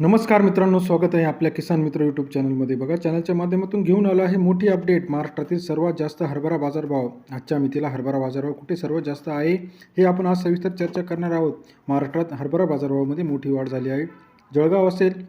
नमस्कार मित्रांनो स्वागत आहे आपल्या किसान मित्र यूट्यूब चॅनलमध्ये बघा चॅनलच्या माध्यमातून घेऊन आलो आहे मोठी अपडेट महाराष्ट्रातील सर्वात जास्त हरभरा बाजारभाव. आजच्या मितीला हरभरा बाजारभाव कुठे सर्वात जास्त आहे हे आपण आज सविस्तर चर्चा करणार आहोत. महाराष्ट्रात हरभरा बाजारभावामध्ये मोठी वाढ झाली आहे. जळगाव असेल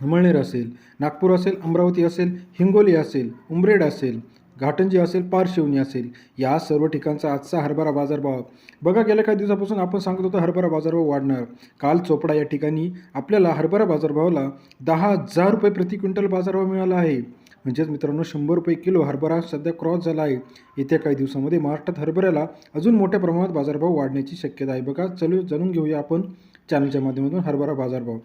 अमळनेर असेल नागपूर असेल अमरावती असेल हिंगोली असेल उमरेड असेल घाटंजी असेल पारशिवनी असेल या सर्व ठिकाणचा आजचा हरभरा बाजारभाव. बघा गेल्या काही दिवसापासून आपण सांगत होतो हरभरा बाजारभाव वाढणार. काल चोपडा या ठिकाणी आपल्याला हरभरा बाजारभावाला दहा हजार रुपये प्रति क्विंटल बाजारभाव मिळाला आहे. म्हणजेच मित्रांनो शंभर रुपये किलो हरभरा सध्या क्रॉस झाला आहे. येत्या काही दिवसामध्ये महाराष्ट्रात हरभऱ्याला अजून मोठ्या प्रमाणात बाजारभाव वाढण्याची शक्यता आहे. बघा चलो जाणून घेऊया आपण चॅनलच्या माध्यमातून हरभरा बाजारभाव.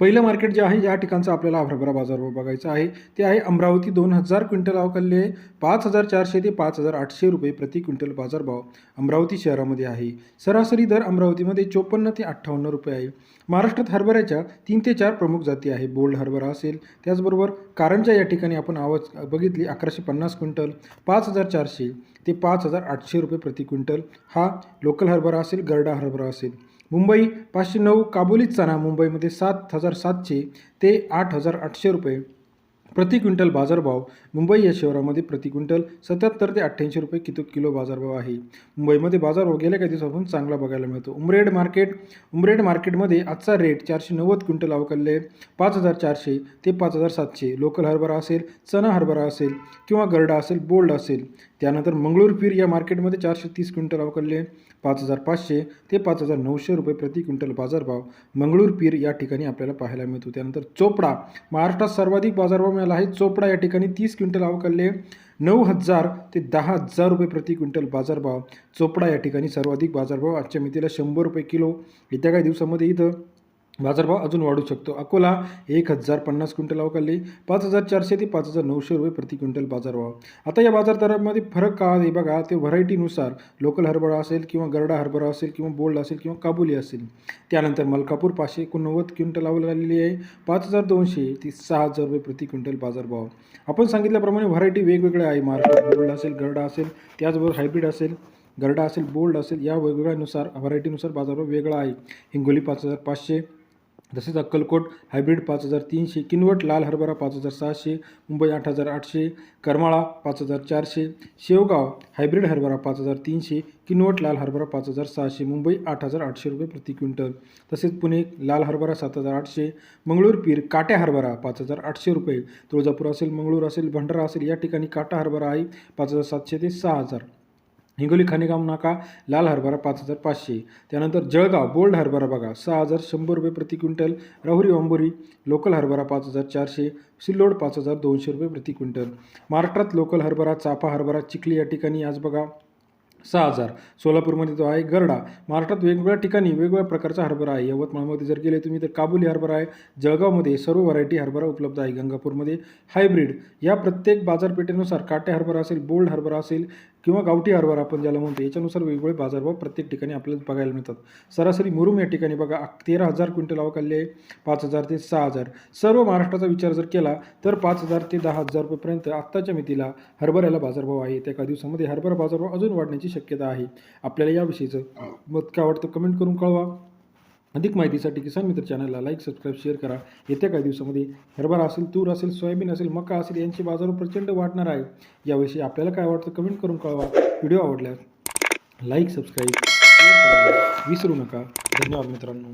पहिलं मार्केट जे आहे या ठिकाणचा आपल्याला हरभरा बाजारभाव बघायचा आहे. ते आहे अमरावती दोन हजार क्विंटल अवकालले पाच हजार चारशे ते पाच हजार आठशे रुपये प्रति क्विंटल बाजारभाव अमरावती शहरामध्ये आहे. सरासरी दर अमरावतीमध्ये चोपन्न ते अठ्ठावन्न रुपये आहे. महाराष्ट्रात हरभऱ्याच्या तीन ते चार प्रमुख जाती आहे. बोल्ड हरभरा असेल त्याचबरोबर कारंजा या ठिकाणी आपण आवाज बघितली अकराशे पन्नास क्विंटल पाच हजार चारशे ते पाच हजार आठशे रुपये प्रति क्विंटल. हा लोकल हरभरा असेल गरडा हरभरा असेल. मुंबई पाचशे नऊ काबुली चना मुंबईमध्ये सात हजार सातशे ते आठ हजार आठशे रुपये. प्रति क्विंटल बाजारभाव मुंबई या शहरामध्ये प्रति क्विंटल सत्याहत्तर ते अठ्ठ्याऐंशी रुपये किलो किलो बाजारभाव आहे. मुंबईमध्ये बाजारभाव गेल्या काही दिवसापासून चांगला बघायला मिळतो. उमरेड मार्केट उमरेड मार्केटमध्ये आजचा रेट चारशे नव्वद क्विंटल अवकालले पाच हजार चारशे ते पाच हजार सातशे. लोकल हरभरा असेल चना हरभरा असेल किंवा गरडा असेल बोल्ड असेल त्यानंतर मंगळूर पीर या मार्केटमध्ये चारशे तीस क्विंटल अवकलले पाच हजार पाचशे ते पाच हजार नऊशे रुपये प्रति क्विंटल बाजारभाव मंगळूर पीर या ठिकाणी आपल्याला पाहायला मिळतो. त्यानंतर चोपडा महाराष्ट्रात सर्वाधिक बाजारभाव मिळाला आहे. चोपडा या ठिकाणी तीस क्विंटल अवकलले नऊ हजार ते दहा हजार रुपये प्रति क्विंटल बाजारभाव. चोपडा या ठिकाणी सर्वाधिक बाजारभाव आजच्या मितीला शंभर रुपये किलो. येत्या काही दिवसामध्ये इथं बाजारभाव अजून वाढू शकतो. अकोला एक हजार पन्नास क्विंटल अवकाली पाच हजार चारशे ते पाच हजार नऊशे रुपये प्रति क्विंटल बाजारभाव. आता या बाजार दरामध्ये फरक का आहे? बघा ते व्हरायटीनुसार लोकल हरभरा असेल किंवा गरडा हरभरा असेल किंवा बोल्ड असेल किंवा काबुली असेल. त्यानंतर मलकापूर पाचशे एकोणनव्वद क्विंटल अवकालेली आहे. पाच हजार दोनशे ते सहा हजार रुपये प्रति क्विंटल बाजारभाव. आपण सांगितल्याप्रमाणे व्हरायटी वेगवेगळ्या आहे. महाराष्ट्रात बोल्ड असेल गरडा असेल त्याचबरोबर हायब्रिड असेल गरडा असेल बोल्ड असेल या वेगवेगळ्यानुसार व्हरायटीनुसार बाजारभाव वेगळा आहे. हिंगोली पाच हजार पाचशे तसेच अक्कलकोट हायब्रिड पाच हजार तीनशे किनवट लाल हरभरा पाच हजार सहाशे मुंबई आठ हजार आठशे करमाळा पाच हजार चारशे शेवगाव हायब्रिड हरभरा पाच हजार तीनशे किनवट लाल हरभरा पाच हजार सहाशे मुंबई आठ हजार आठशे रुपये प्रति क्विंटल. तसेच पुणे लाल हरभरा सात हजार आठशे मंगळूर पीर काट्या हरभरा पाच हजार आठशे रुपये. तुळजापूर असेल मंगळूर असेल भंडारा असेल या ठिकाणी काटा हरभरा आहे पाच हजार सातशे ते सहा हजार. हिंगोली खाणेगाव नाका लाल हरभरा पाच हजार पाचशे. त्यानंतर जळगाव बोल्ड हरभरा बघा सहा हजार शंभर रुपये प्रति क्विंटल. राहुरी अंबोरी लोकल हरभरा पाच हजार चारशे. सिल्लोड पाच हजार दोनशे रुपये प्रति क्विंटल. महाराष्ट्रात लोकल हरभरा चाफा हरभरा चिखली या ठिकाणी आज बघा सहा हजार. सोलापूरमध्ये तो आहे गरडा. महाराष्ट्रात वेगवेगळ्या ठिकाणी वेगवेगळ्या प्रकारचा हरभरा आहे. यवतमाळमध्ये जर गेले तुम्ही तर काबुली हरभरा आहे. जळगावमध्ये सर्व व्हरायटी हरभरा उपलब्ध आहे. गंगापूरमध्ये हायब्रिड. या प्रत्येक बाजारपेठेनुसार काटे हरभरा असेल बोल्ड हरभरा असेल किंवा गावठी हरभरा आपण ज्याला म्हणतो याच्यानुसार वेगवेगळे बाजारभाव प्रत्येक ठिकाणी आपल्याला बघायला मिळतात. सरासरी मुरुम या ठिकाणी बघा तेरा हजार क्विंटल अवकालले आहे पाच हजार ते सहा हजार. सर्व महाराष्ट्राचा विचार जर केला तर पाच हजार ते दहा हजार रुपयेपर्यंत आत्ताच्या मितीला हरभऱ्याला बाजारभाव आहे. त्या एका दिवसामध्ये हरभरा बाजारभाव अजून वाढण्याची शक्यता आहे. आपल्याला याविषयीचं मत काय वाटतं कमेंट करून कळवा. अधिक माहितीसाठी किसान मित्र चॅनलला लाईक सबस्क्राईब शेअर करा. येत्या काही दिवसामध्ये हरभरा असेल तूर असेल सोयाबीन असेल मका असेल यांचे बाजार प्रचंड वाढणार आहे. याविषयी आपल्याला काय वाटतं कमेंट करून कळवा. व्हिडिओ आवडल्यास लाईक सबस्क्राईब शेअर करायला विसरू नका. धन्यवाद मित्रांनो.